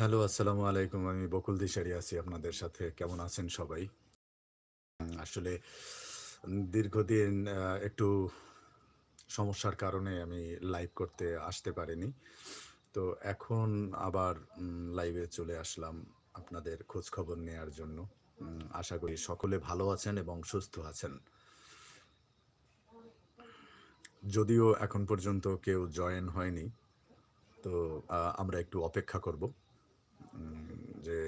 Hello, আসসালামু আলাইকুম। আমি বকুল দিশারি আছি আপনাদের সাথে। কেমন আছেন সবাই? আসলে দীর্ঘদিন একটু সমস্যার কারণে আমি লাইভ করতে আসতে পারিনি। তো এখন আবার লাইভে চলে আসলাম আপনাদের খোঁজখবর নেয়ার জন্য। আশা করি সকলে ভালো আছেন এবং সুস্থ আছেন। যদিও এখন পর্যন্ত কেউ জয়েন হয়নি। তো আমরা একটু অপেক্ষা করব। যে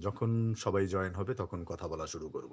যখন সবাই জয়েন হবে তখন কথা বলা শুরু করব।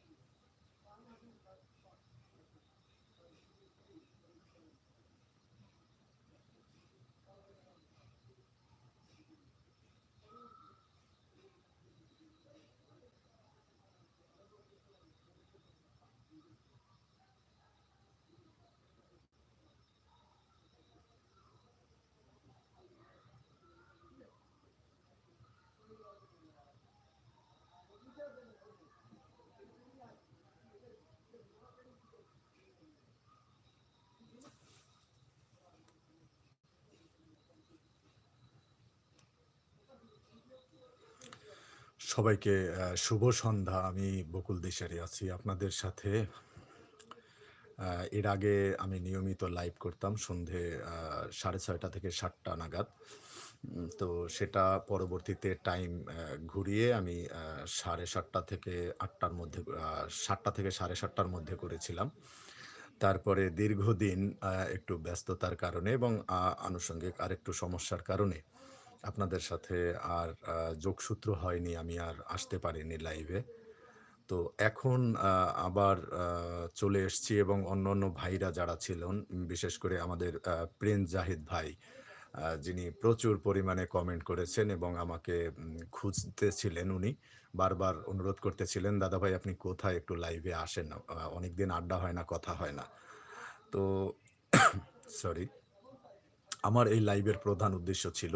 সবাইকে শুভ সন্ধ্যা। আমি বকুল দেশারি আছি আপনাদের সাথে। এর আগে আমি নিয়মিত লাইভ করতাম সন্ধে সাড়ে ছয়টা থেকে সাতটা নাগাদ। তো সেটা পরবর্তীতে টাইম ঘুরিয়ে আমি সাড়ে সাতটা থেকে আটটার মধ্যে সাতটা থেকে সাড়ে সাতটার মধ্যে করেছিলাম। তারপরে দীর্ঘদিন একটু ব্যস্ততার কারণে এবং আনুষঙ্গিক আরেকটু সমস্যার কারণে আপনাদের সাথে আর যোগসূত্র হয়নি। আমি আর আসতে পারিনি লাইভে। তো এখন আবার চলে এসছি এবং অন্য অন্য ভাইরা যারা ছিলেন, বিশেষ করে আমাদের প্রিন্স জাহিদ ভাই, যিনি প্রচুর পরিমাণে কমেন্ট করেছেন এবং আমাকে খুঁজতেছিলেন উনি। বারবার অনুরোধ করতেছিলেন, "দাদা ভাই আপনি কোথায়? একটু লাইভে আসেন। অনেকদিন আড্ডা হয় না, কথা হয় না।" তো সরি। আমার এই লাইভের প্রধান উদ্দেশ্য ছিল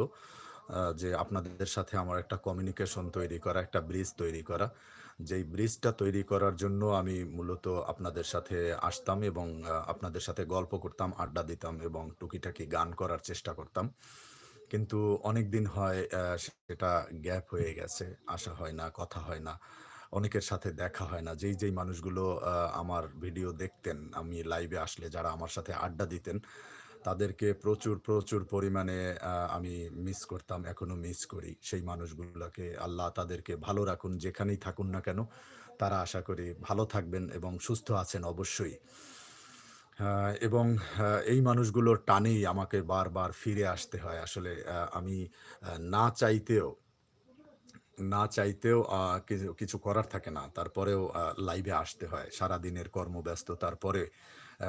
যে আপনাদের সাথে আমার একটা কমিউনিকেশন তৈরি করা, একটা ব্রিজ তৈরি করা। যেই ব্রিজটা তৈরি করার জন্য আমি মূলত আপনাদের সাথে আসতাম এবং আপনাদের সাথে গল্প করতাম, আড্ডা দিতাম এবং টুকিটাকি গান করার চেষ্টা করতাম। কিন্তু অনেক দিন হয় সেটা গ্যাপ হয়ে গেছে। আসা হয় না, কথা হয় না। অনেকের সাথে দেখা হয় না। যেই, যেই মানুষগুলো আমার ভিডিও দেখতেন, আমি লাইভে আসলে যারা আমার সাথে আড্ডা দিতেন, তাদেরকে প্রচুর, প্রচুর পরিমাণে আমি মিস করতাম। এখনও মিস করি সেই মানুষগুলোকে। আল্লাহ তাদেরকে ভালো রাখুন, যেখানেই থাকুন না কেন। তারা আশা করি ভালো থাকবেন এবং সুস্থ আছেন অবশ্যই। এবং এই মানুষগুলোর টানেই আমাকে বারবার ফিরে আসতে হয়। আসলে আমি না চাইতেও না চাইতেও কিছু, করার থাকে না। তারপরেও লাইভে আসতে হয়। সারাদিনের কর্মব্যস্ততার পরে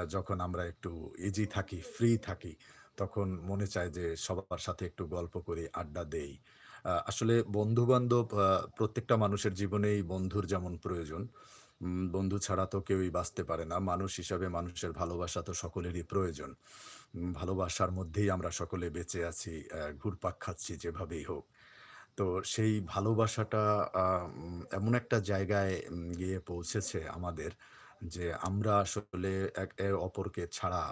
যখন আমরা একটু ইজি থাকি, ফ্রি থাকি, তখন মনে চায় যে সবার সাথে একটু গল্প করি, আড্ডা দেই। আসলে বন্ধু-বান্ধব প্রত্যেকটা মানুষের জীবনেই বন্ধুর যেমন প্রয়োজন, বন্ধু ছাড়া তো কেউই বাঁচতে পারে না। মানুষ হিসাবে মানুষের ভালোবাসা তো সকলেরই প্রয়োজন। ভালোবাসার মধ্যেই আমরা সকলে বেঁচে আছি, ঘুরপাক খাচ্ছি যেভাবেই হোক। তো সেই ভালোবাসাটা এমন একটা জায়গায় গিয়ে পৌঁছেছে আমাদের যে আমরা আসলে একে অপরকে ছাড়া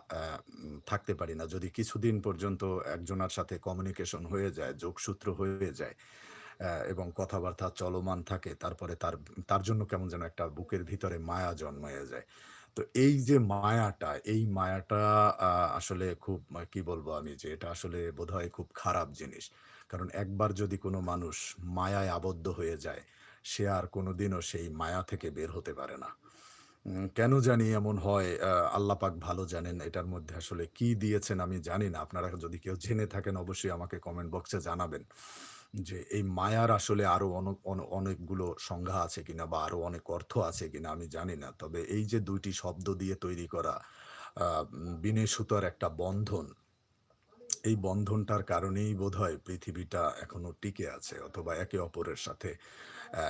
থাকতে পারি না। যদি কিছুদিন পর্যন্ত একজনার সাথে কমিউনিকেশন হয়ে যায়, যোগসূত্র হয়ে যায় এবং কথাবার্তা চলমান থাকে, তারপরে তার তার জন্য কেমন যেন একটা বুকের ভিতরে মায়া জন্মাইয়া যায়। তো এই যে মায়াটা, এই মায়াটা আসলে খুব কি বলব আমি যে এটা আসলে বোধহয় খুব খারাপ জিনিস। কারণ একবার যদি কোনো মানুষ মায়ায় আবদ্ধ হয়ে যায়, সে আর কোনোদিনও সেই মায়া থেকে বের হতে পারে না। কেন জানি এমন হয় আল্লাহ পাক ভালো জানেন এটার মধ্যে আসলে কি দিয়েছেন আমি জানি না। আপনারা যদি কেউ জেনে থাকেন অবশ্যই আমাকে কমেন্ট বক্সে জানাবেন। যে এই মায়ার আসলে আরও অন অন অনেকগুলো সংজ্ঞা আছে কিনা বা আরও অনেক অর্থ আছে কিনা আমি জানি না। তবে এই যে দুইটি শব্দ দিয়ে তৈরি করা বিনয় সুতার একটা বন্ধন, এই বন্ধনটার কারণেই বোধহয় পৃথিবীটা এখনও টিকে আছে অথবা একে অপরের সাথে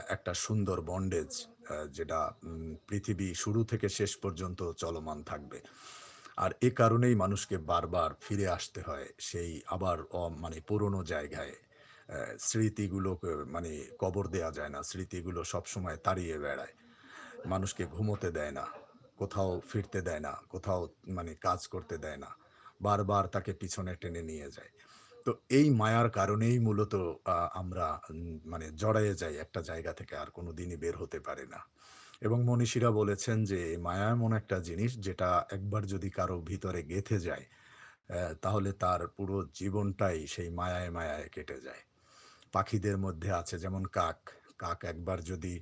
একটা সুন্দর বন্ডেজ যেটা পৃথিবী শুরু থেকে শেষ পর্যন্ত চলমান থাকবে। আর এ কারণেই মানুষকে বারবার ফিরে আসতে হয় সেই আবার মানে পুরোনো জায়গায়। অ্যা স্মৃতিগুলোকে মানে কবর দেয়া যায় না। স্মৃতিগুলো সবসময় তাড়িয়ে বেড়ায়। মানুষকে ঘুমোতে দেয় না। কোথাও ফিরতে দেয় না। কোথাও মানে কাজ করতে দেয় না। বারবার তাকে পিছনে টেনে নিয়ে যায়। তো এই মায়ার কারণেই মূলত আমরা মানে জড়ায়ে যাই একটা জায়গা থেকে আর কোনো দিনই বের হতে পারে না। এবং মনীষীরা বলেছেন যে মায়া এমন একটা জিনিস যেটা একবার যদি কারও ভিতরে গেঁথে যায়, তাহলে তার পুরো জীবনটাই সেই মায়ায়, মায়ায় কেটে যায়। পাখিদের মধ্যে আছে যেমন কাক। কাক একবার যদি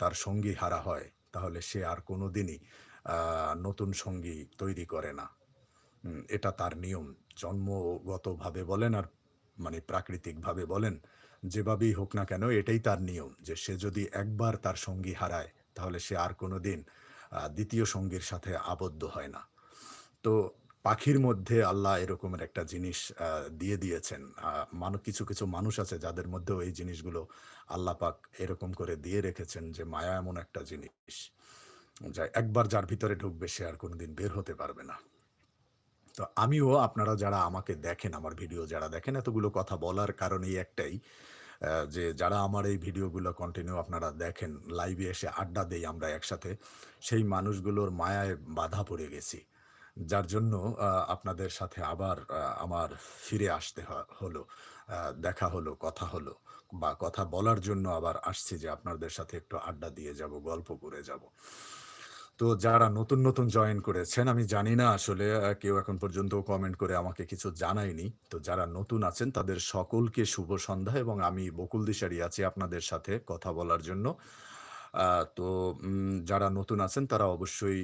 তার সঙ্গী হারা হয়, তাহলে সে আর কোনো দিনই নতুন সঙ্গী তৈরি করে না। এটা তার নিয়ম। জন্মগতভাবে বলেন আর মানে প্রাকৃতিকভাবে বলেন, যেভাবেই হোক না কেন এটাই তার নিয়ম যে সে যদি একবার তার সঙ্গী হারায়, তাহলে সে আর কোনো দিন দ্বিতীয় সঙ্গীর সাথে আবদ্ধ হয় না। তো পাখির মধ্যে আল্লাহ এরকমের একটা জিনিস দিয়ে দিয়েছেন। মানু কিছু, কিছু মানুষ আছে যাদের মধ্যেও এই জিনিসগুলো আল্লাহ পাক এরকম করে দিয়ে রেখেছেন যে মায়া এমন একটা জিনিস, যা একবার যার ভিতরে ঢুকবে সে আর কোনোদিন বের হতে পারবে না। তো আমিও আপনারা যারা আমাকে দেখেন, আমার ভিডিও যারা দেখেন এতগুলো কথা বলার কারণ এই একটাই যে যারা আমার এই ভিডিওগুলো কন্টিনিউ আপনারা দেখেন, লাইভে এসে আড্ডা দেই আমরা একসাথে, সেই মানুষগুলোর মায়ায় বাধা পড়ে গেছি। যার জন্য আপনাদের সাথে আবার আমার ফিরে আসতে হলো। দেখা হলো, কথা হলো বা কথা বলার জন্য আবার আসছি যে আপনাদের সাথে একটু আড্ডা দিয়ে যাব গল্প করে যাব। তো যারা নতুন, নতুন জয়েন করেছেন আমি জানি না আসলে কেউ এখন পর্যন্ত কমেন্ট করে আমাকে কিছু জানায়নি। তো যারা নতুন আছেন তাদের সকলকে শুভ সন্ধ্যা এবং আমি বকুল দিশারি আছি আপনাদের সাথে কথা বলার জন্য। তো যারা নতুন আছেন তারা অবশ্যই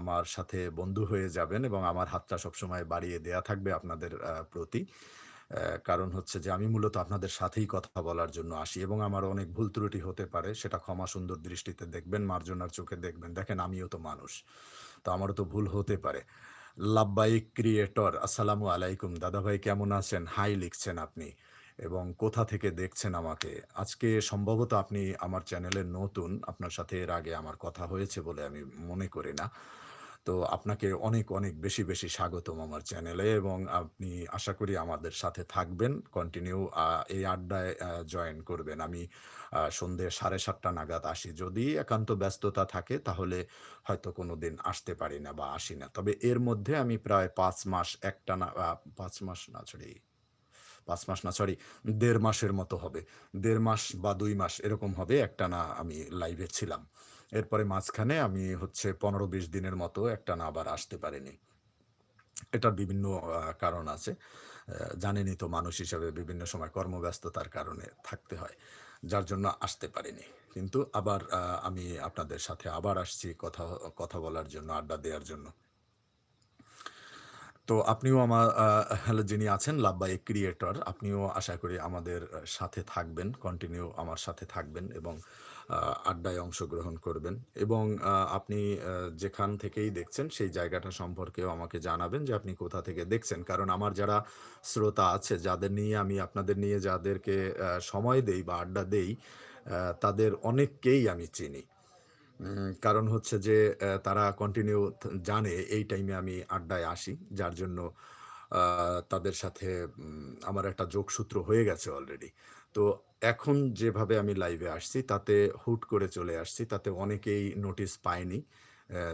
আমার সাথে বন্ধু হয়ে যাবেন এবং আমার হাতটা সবসময় বাড়িয়ে দেয়া থাকবে আপনাদের প্রতি। কারণ হচ্ছে যে আমি মূলত আপনাদের সাথেই কথা বলার জন্য আসি এবং আমার অনেক ভুল ত্রুটি হতে পারে। সেটা ক্ষমা সুন্দর দৃষ্টিতে দেখবেন, মার্জনার চোখে দেখবেন। দেখেন আমিও তো মানুষ। তো আমারও তো ভুল হতে পারে। লাব্বাইক ক্রিয়েটর আসসালামু আলাইকুম। দাদাভাই কেমন আছেন? হাই লিখছেন আপনি এবং কোথা থেকে দেখছেন আমাকে? আজকে সম্ভবত আপনি আমার চ্যানেলে নতুন। আপনার সাথে এর আগে আমার কথা হয়েছে বলে আমি মনে করি না। তো আপনাকে অনেক, অনেক বেশি, বেশি স্বাগতম আমার চ্যানেলে এবং আপনি আশা করি আমাদের সাথে থাকবেন। কন্টিনিউ এই আড্ডায় জয়েন করবেন। আমি আ সন্ধ্যে ৭:৩০ নাগাদ আসি। যদি একান্ত ব্যস্ততা থাকে তাহলে হয়তো কোনো দিন আসতে পারি না বা আসি না। তবে এর মধ্যে আমি প্রায় পাঁচ মাস একটানা আ ৫ মাস না সরি পাঁচ মাস না সরি দেড় মাসের মতো হবে। দেড় মাস বা দুই মাস এরকম হবে একটানা আমি লাইভে ছিলাম। এরপরে মাঝখানে আমি হচ্ছে ১৫-২০ দিনের মতো একটানা আবার আসতে পারিনি। এটার বিভিন্ন কারণ আছে। অ্যা জানেনই তো মানুষ হিসাবে বিভিন্ন সময় কর্মব্যস্ততার কারণে থাকতে হয়। যার জন্য আসতে পারিনি। কিন্তু আবার আমি আপনাদের সাথে আবার আসছি কথা কথা বলার জন্য, আড্ডা দেওয়ার জন্য। তো আপনিও আমার যিনি আছেন লাব্বাইক ক্রিয়েটর আপনিও আশা করি আমাদের সাথে থাকবেন। কন্টিনিউ আমার সাথে থাকবেন এবং আড্ডায় অংশগ্রহণ করবেন এবং আপনি যেখান থেকেই দেখছেন সেই জায়গাটা সম্পর্কেও আমাকে জানাবেন যে আপনি কোথা থেকে দেখছেন। কারণ আমার যারা শ্রোতা আছে যাদের নিয়ে আমি আপনাদের নিয়ে যাদেরকে সময় দেই বা আড্ডা দেই, তাদের অনেককেই আমি চিনি। কারণ হচ্ছে যে তারা কন্টিনিউ জানে এই টাইমে আমি আড্ডায় আসি। যার জন্য তাদের সাথে আমার একটা যোগসূত্র হয়ে গেছে অলরেডি। তো এখন যেভাবে আমি লাইভে আসছি, তাতে হুট করে চলে আসছি। তাতে অনেকেই নোটিস পায়নি।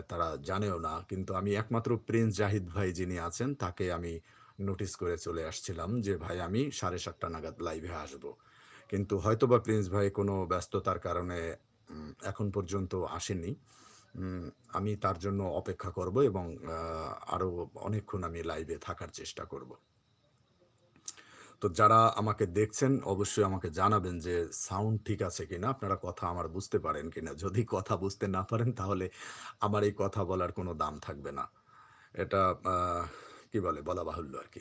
তারা জানেও না। কিন্তু আমি একমাত্র প্রিন্স জাহিদ ভাই যিনি আছেন, তাকে আমি নোটিস করে চলে আসছিলাম যে, ভাই, আমি ৭:৩০ নাগাদ লাইভে আসব। কিন্তু হয়তোবা প্রিন্স ভাই কোনো ব্যস্ততার কারণে এখন পর্যন্ত আসেনি আমি তার জন্য অপেক্ষা করব এবং আরও অনেকক্ষণ আমি লাইভে থাকার চেষ্টা করব। তো যারা আমাকে দেখছেন, অবশ্যই আমাকে জানাবেন যে সাউন্ড ঠিক আছে কিনা? আপনারা কথা আমার বুঝতে পারেন কিনা? যদি কথা বুঝতে না পারেন, তাহলে আমার এই কথা বলার কোনো দাম থাকবে না। এটা কি বলে? বলা বাহুল্য আরকি।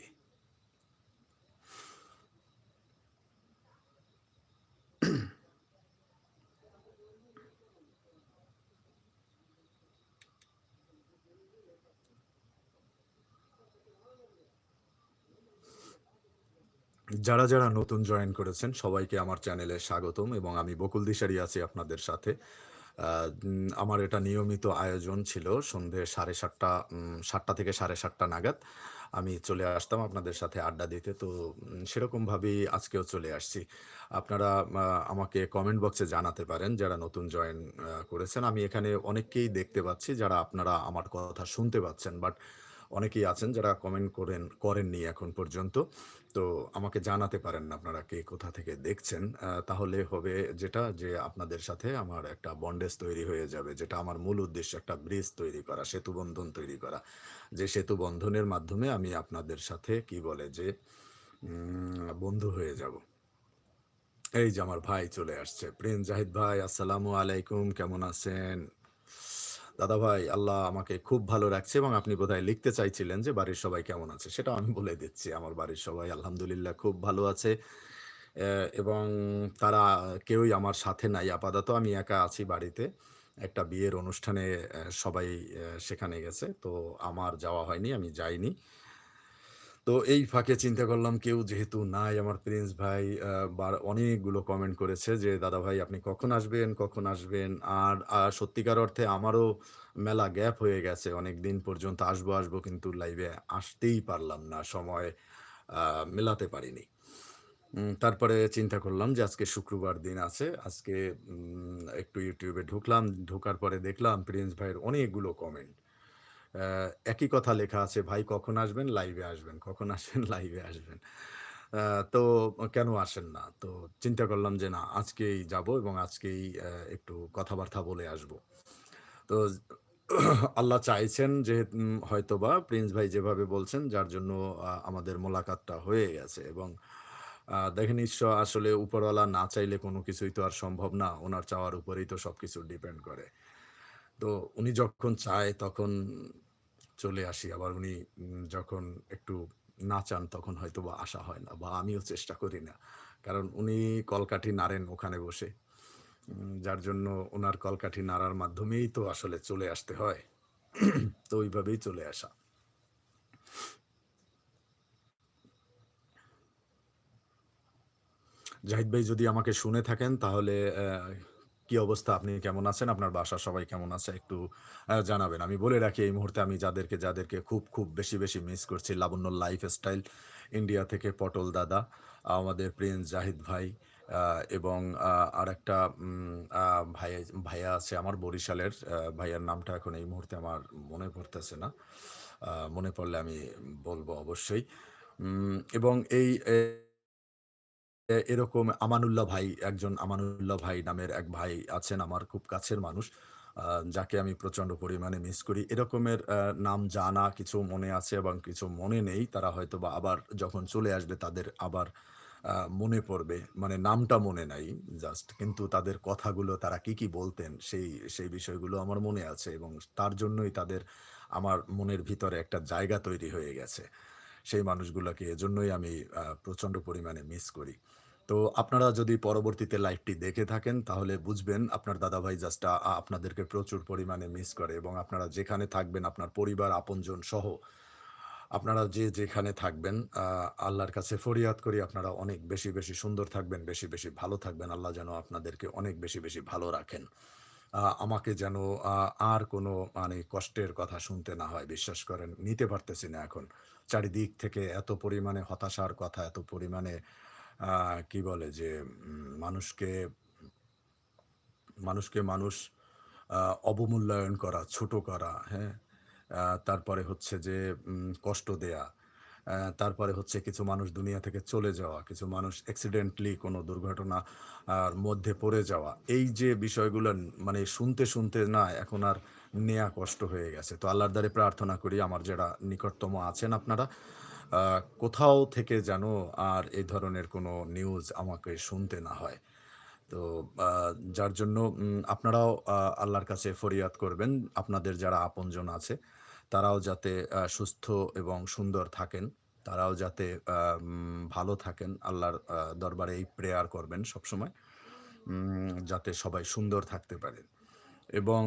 যারা, যারা নতুন জয়েন করেছেন সবাইকে আমার চ্যানেলে স্বাগতম এবং আমি বকুল দিশারি আছি আপনাদের সাথে। আমার এটা নিয়মিত আয়োজন ছিল সন্ধে সাড়ে সাতটা সাতটা থেকে ৭:৩০ নাগাদ। আমি চলে আসতাম আপনাদের সাথে আড্ডা দিতে। তো সেরকমভাবেই আজকেও চলে আসছি। আপনারা আমাকে কমেন্ট বক্সে জানাতে পারেন যারা নতুন জয়েন করেছেন। আমি এখানে অনেককেই দেখতে পাচ্ছি যারা আপনারা আমার কথা শুনতে পাচ্ছেন। বাট অনেকেই আছেন যারা কমেন্ট করেন করেননি এখন পর্যন্ত। তো আমাকে জানাতে পারেন আপনারা কে কোথা থেকে দেখছেন। তাহলে হবে যেটা যে আপনাদের সাথে আমার একটা বন্ডেজ তৈরি হয়ে যাবে। যেটা আমার মূল উদ্দেশ্য একটা ব্রিজ তৈরি করা, সেতুবন্ধন তৈরি করা। যে সেতু বন্ধনের মাধ্যমে আমি আপনাদের সাথে কি বলে যে বন্ধু হয়ে যাব। এই যে আমার ভাই চলে আসছে। প্রিন্স জাহিদ ভাই আসসালামু আলাইকুম কেমন আছেন? দাদা ভাই আল্লাহ আমাকে খুব ভালো রাখছে এবং আপনি বোধহয় লিখতে চাইছিলেন যে বাড়ির সবাই কেমন আছে? সেটা আমি বলে দিচ্ছি। আমার বাড়ির সবাই আলহামদুলিল্লাহ খুব ভালো আছে। এবং তারা কেউই আমার সাথে নাই আপাতত আমি একা আছি বাড়িতে। একটা বিয়ের অনুষ্ঠানে সবাই সেখানে গেছে। তো আমার যাওয়া হয়নি, আমি যাইনি। তো এই ফাঁকে চিন্তা করলাম কেউ যেহেতু নাই আমার প্রিন্স ভাই অনেকগুলো কমেন্ট করেছে যে, "দাদা ভাই আপনি কখন আসবেন, কখন আসবেন?" আর সত্যিকার অর্থে আমারও মেলা গ্যাপ হয়ে গেছে। অনেক দিন পর্যন্ত আসব, আসব কিন্তু লাইভে আসতেই পারলাম না। সময় মেলাতে পারিনি। তারপরে চিন্তা করলাম যে আজকে শুক্রবার দিন আছে। আজকে একটু ইউটিউবে ঢুকলাম। ঢোকার পরে দেখলাম প্রিন্স ভাইয়ের অনেকগুলো কমেন্ট। একই কথা লেখা আছে, "ভাই কখন আসবেন? লাইভে আসবেন। কখন আসবেন? লাইভে আসবেন।" তো কেন আসেন না? তো চিন্তা করলাম যে না আজকেই যাব এবং আজকেই একটু কথাবার্তা বলে আসব। তো আল্লাহ চাইছেন যে হয়তোবা প্রিন্স ভাই যেভাবে বলছেন যার জন্য আমাদের মোলাকাতটা হয়ে গেছে এবং দেখেন ঈশ্বর আসলে উপরওয়ালা না চাইলে কোনো কিছুই তো আর সম্ভব না। ওনার চাওয়ার উপরেই তো সবকিছু ডিপেন্ড করে। তো উনি যখন চায় তখন চলে আসি। আবার উনি যখন একটু না চান তখন হয়তো বা আসা হয় না বা আমিও চেষ্টা করি না। কারণ উনি কলকাঠি নাড়েন ওখানে বসে। যার জন্য ওনার কলকাঠি নাড়ার মাধ্যমেই তো আসলে চলে আসতে হয়। তো ওইভাবেই চলে আসা। জাহিদ ভাই যদি আমাকে শুনে থাকেন তাহলে কি অবস্থা? আপনি কেমন আছেন? আপনার বাসার সবাই কেমন আছে? একটু জানাবেন। আমি বলে রাখি এই মুহূর্তে আমি যাদেরকে, যাদেরকে খুব, খুব বেশি, বেশি মিস করছি লাবণ্য লাইফস্টাইল, ইন্ডিয়া থেকে পটল দাদা, আমাদের প্রিন্স জাহিদ ভাই এবং আ আরেকটা উম ভাই ভাইয়া আছে আমার বরিশালের। ভাইয়ার নামটা এখন এই মুহূর্তে আমার মনে পড়তেছে না। মনে পড়লে আমি বলব অবশ্যই। এবং এই এরকম আমানুল্লাহ ভাই, একজন আমানুল্লাহ ভাই নামের এক ভাই আছেন আমার খুব কাছের মানুষ। যাকে আমি প্রচণ্ড পরিমাণে মিস করি। এরকমের নাম জানা কিছু মনে আছে এবং কিছু মনে নেই। তারা হয়তোবা আবার যখন চলে আসবে তাদের আবার মনে পড়বে। মানে নামটা মনে নাই জাস্ট। কিন্তু তাদের কথাগুলো তারা কি, কি বলতেন সেই, সেই বিষয়গুলো আমার মনে আছে এবং তার জন্যই তাদের আমার মনের ভিতরে একটা জায়গা তৈরি হয়ে গেছে। সেই মানুষগুলোকে এজন্যই আমি আ প্রচণ্ড পরিমাণে মিস করি। তো আপনারা যদি পরবর্তীতে লাইভটি দেখে থাকেন তাহলে বুঝবেন আপনার দাদাভাই জাস্ট আপনাদেরকে প্রচুর পরিমাণে মিস করে এবং আপনারা যেখানে থাকবেন আপনার পরিবার আপনজন সহ আপনারা যে যেখানে থাকবেন আল্লাহর কাছে ফরিয়াদ করি আপনারা অনেক বেশি, বেশি সুন্দর থাকবেন, বেশি, বেশি ভালো থাকবেন। আল্লাহ যেন আপনাদেরকে অনেক বেশি, বেশি ভালো রাখেন। আমাকে যেন আর কোনো মানে কষ্টের কথা শুনতে না হয়। বিশ্বাস করেন নিতে পারতেছি না এখন। চারিদিক থেকে এত পরিমাণে হতাশার কথা, এত পরিমাণে কি বলে যে মানুষকে মানুষকে মানুষ অবমূল্যায়ন করা, ছোট করা, হ্যাঁ? তারপরে হচ্ছে যে কষ্ট দেয়া। তারপরে হচ্ছে কিছু মানুষ দুনিয়া থেকে চলে যাওয়া, কিছু মানুষ অ্যাক্সিডেন্টালি কোনো দুর্ঘটনা আর মধ্যে পড়ে যাওয়া। এই যে বিষয়গুলো মানে শুনতে, শুনতে না এখন আর নেয়া কষ্ট হয়ে গেছে। তো আল্লাহর দ্বারে প্রার্থনা করি আমার যারা নিকটতম আছেন আপনারা, কোথাও থেকে যেন আর এই ধরনের কোনো নিউজ আমাকে শুনতে না হয়। তো যার জন্য আপনারাও আল্লাহর কাছে ফরিয়াদ করবেন। আপনাদের যারা আপনজন আছে, তারাও যাতে সুস্থ এবং সুন্দর থাকেন। তারাও যাতে ভালো থাকেন। আল্লাহর দরবারে এই প্রেয়ার করবেন সবসময়। যাতে সবাই সুন্দর থাকতে পারে। এবং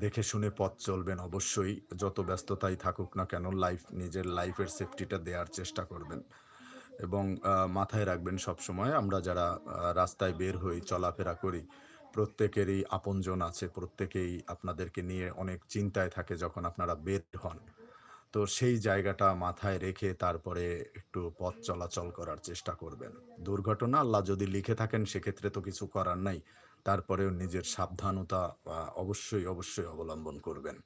দেখে শুনে পথ চলবেন অবশ্যই। যত ব্যস্ততাই থাকুক না কেন লাইফ নিজের লাইফের সেফটিটা দেওয়ার চেষ্টা করবেন। এবং মাথায় রাখবেন সবসময় আমরা যারা রাস্তায় বের হই, চলাফেরা করি, প্রত্যেকেরই আপনজন আছে। প্রত্যেকেই আপনাদেরকে নিয়ে অনেক চিন্তায় থাকে যখন আপনারা বের হন। তো সেই জায়গাটা মাথায় রেখে তারপরে একটু পথ চলাচল করার চেষ্টা করবেন। দুর্ঘটনা আল্লাহ যদি লিখে থাকেন সেক্ষেত্রে তো কিছু করার নাই। তারপরেও নিজের সাবধানতা অবশ্যই, অবশ্যই অবলম্বন করবেন।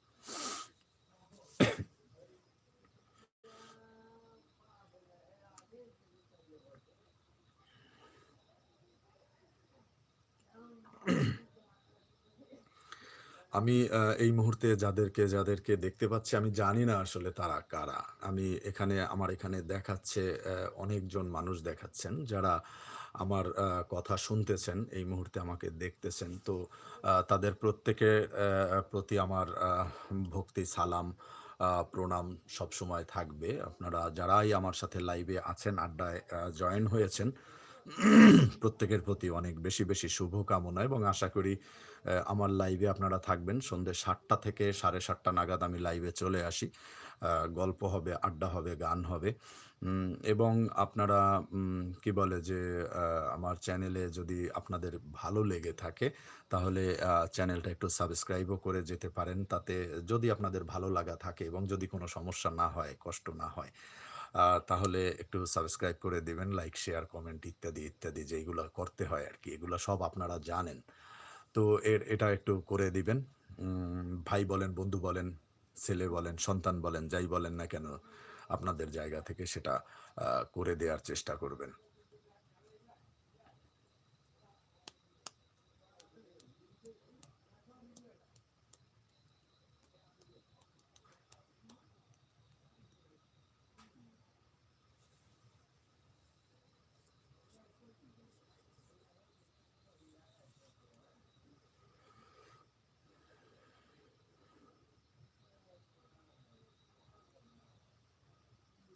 আমি এই মুহূর্তে যাদেরকে, যাদেরকে দেখতে পাচ্ছি আমি জানি না আসলে তারা কারা। আমি এখানে আমার এখানে দেখাচ্ছে অনেকজন মানুষ দেখাচ্ছেন যারা আমার কথা শুনতেছেন, এই মুহূর্তে আমাকে দেখতেছেন। তো তাদের প্রত্যেকের প্রতি আমার ভক্তি, সালাম, প্রণাম সবসময় থাকবে। আপনারা যারাই আমার সাথে লাইভে আছেন, আড্ডায় জয়েন হয়েছেন, প্রত্যেকের প্রতি অনেক বেশি, বেশি শুভকামনা এবং আশা করি আমার লাইভে আপনারা থাকবেন। সন্ধ্যে সাতটা থেকে ৭:৩০ নাগাদ আমি লাইভে চলে আসি। গল্প হবে, আড্ডা হবে, গান হবে। এবং আপনারা কি বলে যে আমার চ্যানেলে যদি আপনাদের ভালো লেগে থাকে তাহলে চ্যানেলটা একটু সাবস্ক্রাইবও করে যেতে পারেন। তাতে যদি আপনাদের ভালো লাগা থাকে এবং যদি কোনো সমস্যা না হয়, কষ্ট না হয়, তাহলে একটু সাবস্ক্রাইব করে দেবেন লাইক, শেয়ার, কমেন্ট ইত্যাদি, ইত্যাদি যেগুলো করতে হয় আর কি এগুলো সব আপনারা জানেন। তো এর এটা একটু করে দিবেন। ভাই বলেন, বন্ধু বলেন, ছেলে বলেন, সন্তান বলেন, যাই বলেন না কেন আপনাদের জায়গা থেকে সেটা করে দেওয়ার চেষ্টা করবেন।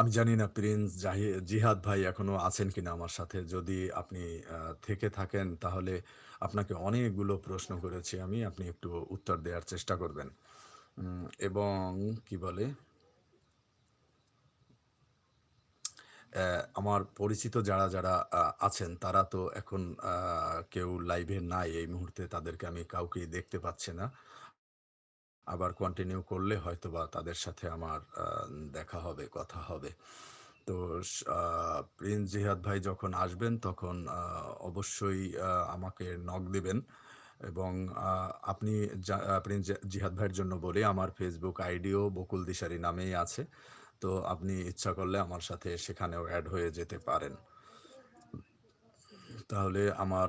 আমি জানি না প্রিন্স জাহি জিহাদ ভাই এখনও আছেন কিনা আমার সাথে। যদি আপনি থেকে থাকেন তাহলে আপনাকে অনেকগুলো প্রশ্ন করেছি আমি। আপনি একটু উত্তর দেওয়ার চেষ্টা করবেন। এবং কি বলে? আমার পরিচিত যারা, যারা আছেন তারা তো এখন কেউ লাইভে নাই এই মুহূর্তে তাদেরকে আমি কাউকেই দেখতে পাচ্ছি না। আবার কন্টিনিউ করলে হয়তোবা তাদের সাথে আমার দেখা হবে, কথা হবে। তো প্রিন্স জিহাদ ভাই যখন আসবেন তখন অবশ্যই আমাকে নক দিবেন এবং আপনি প্রিন্স জিহাদ ভাইয়ের জন্য বলি আমার ফেসবুক আইডিও বকুল দিশারি নামেই আছে। তো আপনি ইচ্ছা করলে আমার সাথে সেখানেও অ্যাড হয়ে যেতে পারেন। তাহলে আমার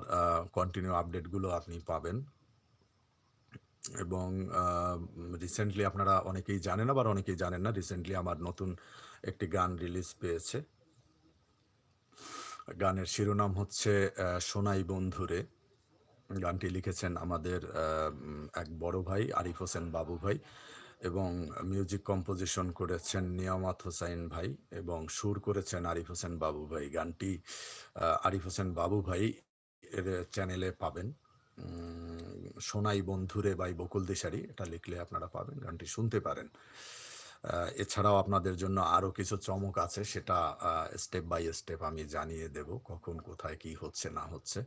কন্টিনিউ আপডেটগুলো আপনি পাবেন। এবং রিসেন্টলি আপনারা অনেকেই জানেন আবার অনেকেই জানেন না। রিসেন্টলি আমার নতুন একটি গান রিলিজ পেয়েছে। গানের শিরোনাম হচ্ছে 'সোনাই বন্ধুরে'। গানটি লিখেছেন আমাদের এক বড় ভাই, আরিফ হোসেন বাবু ভাই এবং মিউজিক কম্পোজিশন করেছেন নিয়ামত হোসাইন ভাই এবং সুর করেছেন আরিফ হোসেন বাবু ভাই। গানটি আরিফ হোসেন বাবু ভাই এর চ্যানেলে পাবেন। 'সোনাই বন্ধুরে' বাই বকুল দিশারি এটা লিখলে আপনারা পাবেন। গানটি শুনতে পারেন। এছাড়াও আপনাদের জন্য আরও কিছু চমক আছে সেটা স্টেপ বাই স্টেপ আমি জানিয়ে দেব। কখন, কোথায়, কি হচ্ছে না হচ্ছে।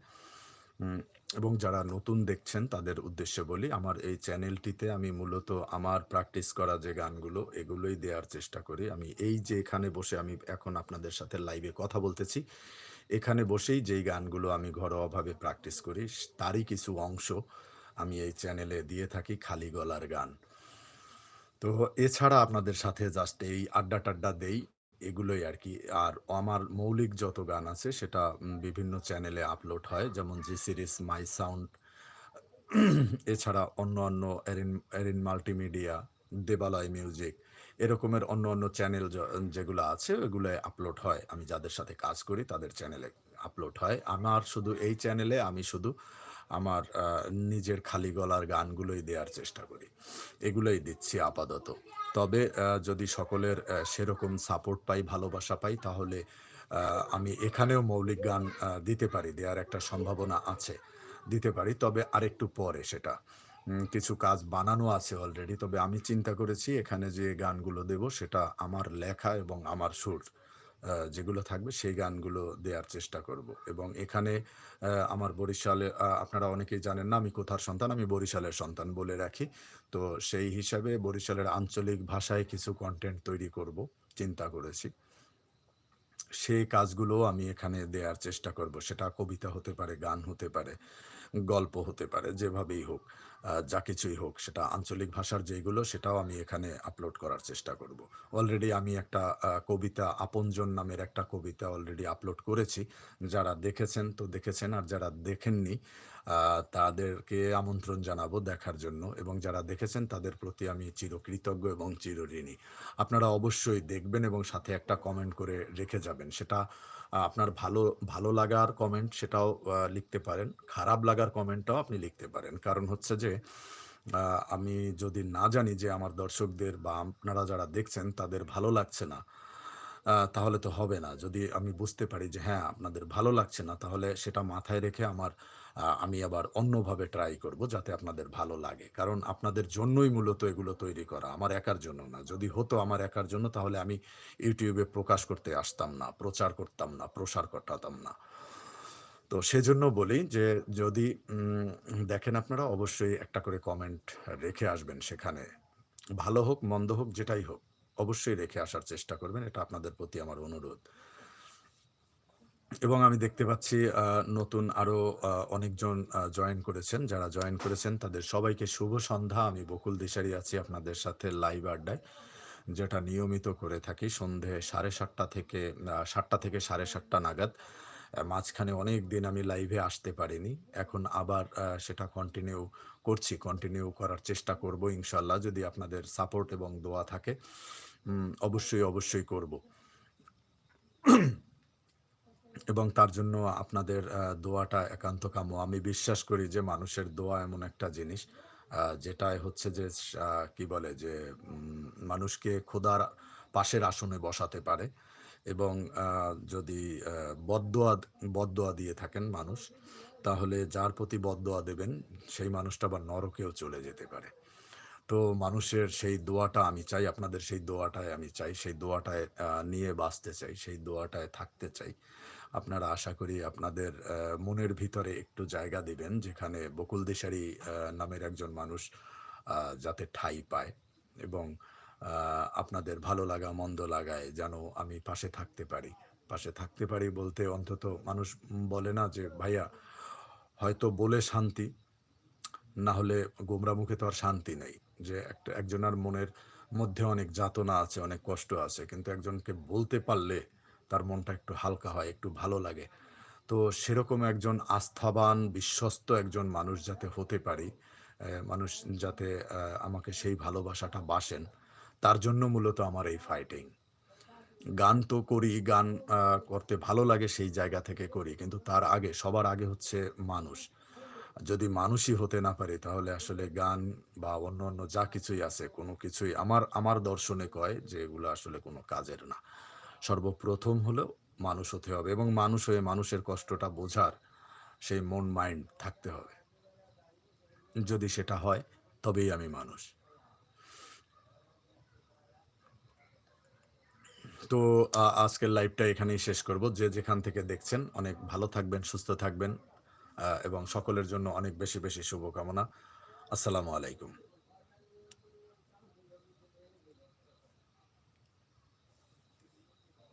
এবং যারা নতুন দেখছেন তাদের উদ্দেশ্যে বলি, আমার এই চ্যানেলটিতে আমি মূলত আমার প্র্যাকটিস করা যে গানগুলো এগুলোই দেওয়ার চেষ্টা করি। আমি এই যে এখানে বসে আমি এখন আপনাদের সাথে লাইভে কথা বলতেছি, এখানে বসেই যেই গানগুলো আমি ঘরোয়াভাবে প্র্যাকটিস করি তারই কিছু অংশ আমি এই চ্যানেলে দিয়ে থাকি খালি গলার গান। তো এছাড়া আপনাদের সাথে জাস্ট এই আড্ডা-টাড্ডা দেই, এগুলোই আর কি আর আমার মৌলিক যত গান আছে সেটা বিভিন্ন চ্যানেলে আপলোড হয়। যেমন জি সিরিজ, মাই সাউন্ড, এছাড়া অন্য অন্য এরিন এরিন মাল্টিমিডিয়া দেবালয় মিউজিক এরকমের অন্য অন্য চ্যানেল যেগুলো আছে ওগুলো আপলোড হয়। আমি যাদের সাথে কাজ করি, তাদের চ্যানেলে আপলোড হয়। আমার শুধু এই চ্যানেলে আমি শুধু আমার নিজের খালি গলার গানগুলোই দেওয়ার চেষ্টা করি। এগুলোই দিচ্ছি আপাতত। তবে যদি সকলের সেরকম সাপোর্ট পাই, ভালোবাসা পাই, তাহলে আমি এখানেও মৌলিক গান দিতে পারি। দেওয়ার একটা সম্ভাবনা আছে, দিতে পারি। তবে আরেকটু পরে সেটা। কিছু কাজ বানানো আছে অলরেডি তবে আমি চিন্তা করেছি এখানে যে গানগুলো দেব সেটা আমার লেখা এবং আমার সুর যেগুলো থাকবে সেই গানগুলো দেওয়ার চেষ্টা করব। এবং এখানে আমার বরিশালে আপনারা অনেকেই জানেন না, আমি কোথার সন্তান? আমি বরিশালের সন্তান বলে রাখি। তো সেই হিসাবে বরিশালের আঞ্চলিক ভাষায় কিছু কন্টেন্ট তৈরি করব, চিন্তা করেছি। সেই কাজগুলো আমি এখানে দেওয়ার চেষ্টা করব। সেটা কবিতা হতে পারে, গান হতে পারে। গল্প হতে পারে, যেভাবেই হোক যা কিছুই হোক, সেটা আঞ্চলিক ভাষার যেগুলো সেটাও আমি এখানে আপলোড করার চেষ্টা করব। অলরেডি আমি একটা কবিতা আপনজন নামের একটা কবিতা অলরেডি আপলোড করেছি। যারা দেখেছেন তো দেখেছেন, আর যারা দেখেননি তাদেরকে আমন্ত্রণ জানাব দেখার জন্য, এবং যারা দেখেছেন, তাদের প্রতি আমি চিরকৃতজ্ঞ এবং চিরঋণী। আপনারা অবশ্যই দেখবেন এবং সাথে একটা কমেন্ট করে রেখে যাবেন। সেটা আপনার ভালো ভালো লাগার কমেন্ট সেটাও লিখতে পারেন। খারাপ লাগার কমেন্টটাও আপনি লিখতে পারেন। কারণ হচ্ছে যে আমি যদি না জানি যে আমার দর্শকদের বা আপনারা যারা দেখছেন, তাদের ভালো লাগছে না তাহলে তো হবে না। যদি আমি বুঝতে পারি যে হ্যাঁ আপনাদের ভালো লাগছে না, তাহলে সেটা মাথায় রেখে আমার আমি আবার অন্যভাবে ট্রাই করব যাতে আপনাদের ভালো লাগে। কারণ আপনাদের জন্যই মূলত এগুলো তৈরি করা, আমার একার জন্য না। যদি হতো আমার একার জন্য, তাহলে আমি ইউটিউবে প্রকাশ করতে আসতাম না, প্রচার করতাম না, প্রসার করতাম না। তো সেজন্য বলি যে, যদি দেখেন আপনারা, অবশ্যই একটা করে কমেন্ট রেখে আসবেন সেখানে। ভালো হোক, মন্দ হোক, যেটাই হোক, অবশ্যই রেখে আসার চেষ্টা করবেন, এটা আপনাদের প্রতি আমার অনুরোধ। এবং আমি দেখতে পাচ্ছি নতুন আরও অনেকজন জয়েন করেছেন। যারা জয়েন করেছেন, তাদের সবাইকে শুভ সন্ধ্যা। আমি বকুল দিশারি আছি আপনাদের সাথে লাইভ আড্ডায়, যেটা নিয়মিত করে থাকি সন্ধে সাড়ে সাতটা থেকে সাতটা থেকে সাড়ে সাতটা নাগাদ। মাঝখানে অনেক দিন আমি লাইভে আসতে পারিনি। এখন আবার সেটা কন্টিনিউ করছি। কন্টিনিউ করার চেষ্টা করব ইনশাল্লাহ যদি আপনাদের সাপোর্ট এবং দোয়া থাকে। অবশ্যই অবশ্যই করব। এবং তার জন্য আপনাদের দোয়াটা একান্ত কাম্য। আমি বিশ্বাস করি যে মানুষের দোয়া এমন একটা জিনিস যেটাই হচ্ছে যে কি বলে যে মানুষকে খোদার পাশের আসনে বসাতে পারে এবং যদি বদদোয়া বদদোয়া দিয়ে থাকেন মানুষ, তাহলে যার প্রতি বদদোয়া দেবেন, সেই মানুষটা আবার নরকেও চলে যেতে পারে। তো মানুষের সেই দোয়াটা আমি চাই, আপনাদের সেই দোয়াটায় আমি চাই, সেই দোয়াটায় নিয়ে বাঁচতে চাই, সেই দোয়াটায় থাকতে চাই। আপনারা আশা করি আপনাদের মনের ভিতরে একটু জায়গা দিবেন, যেখানে বকুল দেশারি নামের একজন মানুষ যাতে ঠাঁই পায় এবং আপনাদের ভালো লাগা, মন্দ লাগায় যেন আমি পাশে থাকতে পারি। পাশে থাকতে পারি বলতে অন্তত মানুষ বলে না যে, ভাইয়া, হয়তো বলে শান্তি, না হলে গোমরা মুখে তো আর শান্তি নেই। যে একটা, একজনের মনের মধ্যে অনেক যাতনা আছে, অনেক কষ্ট আছে, কিন্তু একজনকে বলতে পারলে তার মনটা একটু হালকা হয়, একটু ভালো লাগে। তো সেরকম একজন আস্থাবান, বিশ্বস্ত একজন মানুষ যাতে হতে পারি মানুষ যাতে আমাকে সেই ভালোবাসাটা বাসেন, তার জন্য মূলত আমার এই ফাইটিং গান তো করি, গান করতে ভালো লাগে সেই জায়গা থেকে করি, কিন্তু তার আগে, সবার আগে হচ্ছে মানুষ। যদি মানুষই হতে না পারি, তাহলে আসলে গান বা অন্য অন্য যা কিছুই আছে, কোনো কিছুই আমার আমার দর্শনে কয় যে এগুলো আসলে কোনো কাজের না। সর্বপ্রথম হলো মানুষ হতে হবে এবং মানুষ হয়ে মানুষের কষ্টটা বোঝার সেই মন মাইন্ড থাকতে হবে। যদি সেটা হয়, তবেই আমি মানুষ। তো আজকের লাইভটা এখানেই শেষ করব। যে যেখান থেকে দেখছেন, অনেক ভালো থাকবেন, সুস্থ থাকবেন এবং সকলের জন্য অনেক বেশি বেশি শুভকামনা। আসসালামু আলাইকুম।